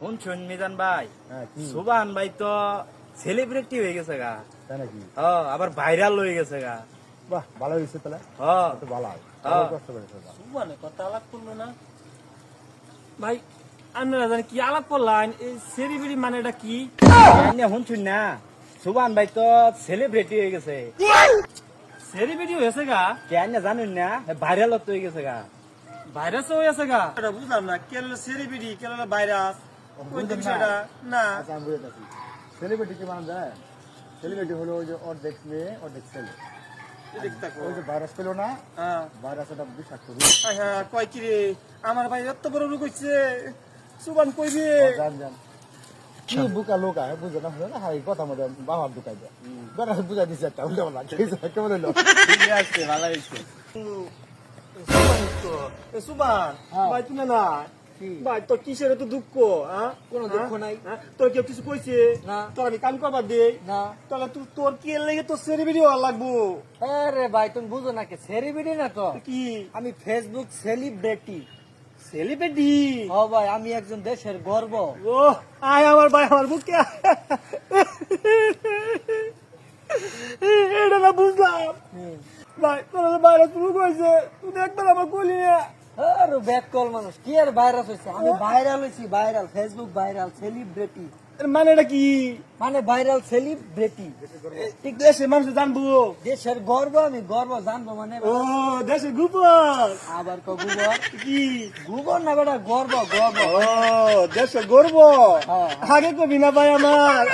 শুনছুন মিজান ভাই? হ্যাঁ সুবান ভাই তো সেলিব্রিটি হয়ে গেছে গা। তাই নাকি? ও আবার ভাইরাল হয়ে গেছে গা। বাহ ভালো হয়েছে তাহলে? ও তো ভালো। হয় হ্যাঁ। কষ্ট। মানে কথা আলাপ করল না। ভাই আপনারা জানেন কি আলাপ করলেন এই সেরিবেরি মানে এটা কি শুনছুন না। সুবান ভাই তো সেলিব্রিটি হয়ে গেছে। সেরিবেরি হয়েছে গা? কেন জানেন না? ভাইরাল হয়ে গেছে গা। ভাইরাস হয়েছে গা। এটা বুঝলাম না কে হলো সেরিবিডি কে ভাইরাস? বিষয়টা? না। আচ্ছা আমি বুঝে যাচ্ছি। সেলিব্রিটি কি বানানো যায়? সেলিব্রিটি হলো ওই যে অর্ধেক মেয়ে অর্ধেক ছেলে। ওই যে ভাইরাস পেল না হ্যাঁ। আমার ভাই এত বড় রোগ সুবান কইবে কি বুকা লোক আয় বুঝে না হলো না। হাই কথা মধ্যে বাবার ঢুকাই দেয়। বেড়া বুঝাই দিছে একটা উল্টা বলা কেমন হলো ঠিক ভালো হয়েছে সুবান তো এ সুবান হ্যাঁ। ভাই তুমি না কি? ভাই তোর কিসের এত দুঃখ কোনো দুঃখ? নাই। তোর কেউ কিছু কইছে? না। তোর আমি কাম করবার দেই? না। তাহলে তুই তোর কি এর লেগে তোর হওয়া লাগবো? আরে ভাই তুমি বুঝো না কে? সেলিব্রিটি না তো? কি? আমি ফেসবুক সেলিব্রিটি সেলিব্রিটি ও ভাই আমি একজন দেশের গর্ব। ও আয় আমার ভাই আমার বুকে। এটা না বুঝলাম। ভাই তোর বাইরে রোগ হয়েছে। তুই একবার আমার কইলি না আরে ব্যাক কল মানুষ কি আর ভাইরাস হয়েছে আমি ভাইরাল হয়েছি ভাইরাল ফেসবুক ভাইরাল সেলিব্রিটি এর মানে এটা কি মানে ভাইরাল সেলিব্রিটি ঠিক দেশে মানুষ জানব দেশের গর্ব আমি গর্ব জানব মানে ও দেশে গুপর আবার কো গুবর কি গুবর না বেটা গর্ব গর্ব ও দেশে গর্ব হ্যাঁ। আগে কবি না ভাই আমার